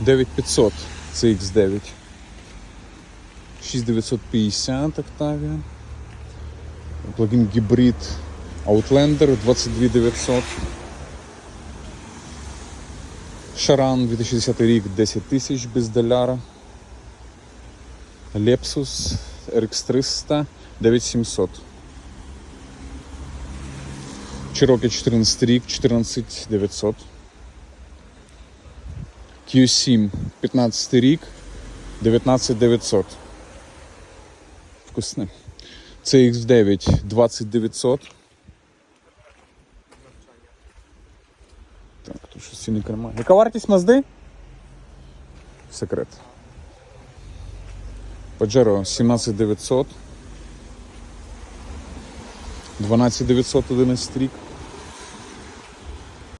9500 CX9. 6950 Octavia. Плагін гібрид Outlander 22900. Шаран 2010 рік 10 тисяч без доляра. Lexus RX300 9700. Cherokee 14 рік 14900. Q7 15 рік 19900. Вкусне. CX9 20900. Так, тут щось цінник немає. Яка вартість Мазди? Секрет. Pajero 17900. 12900 11 рік.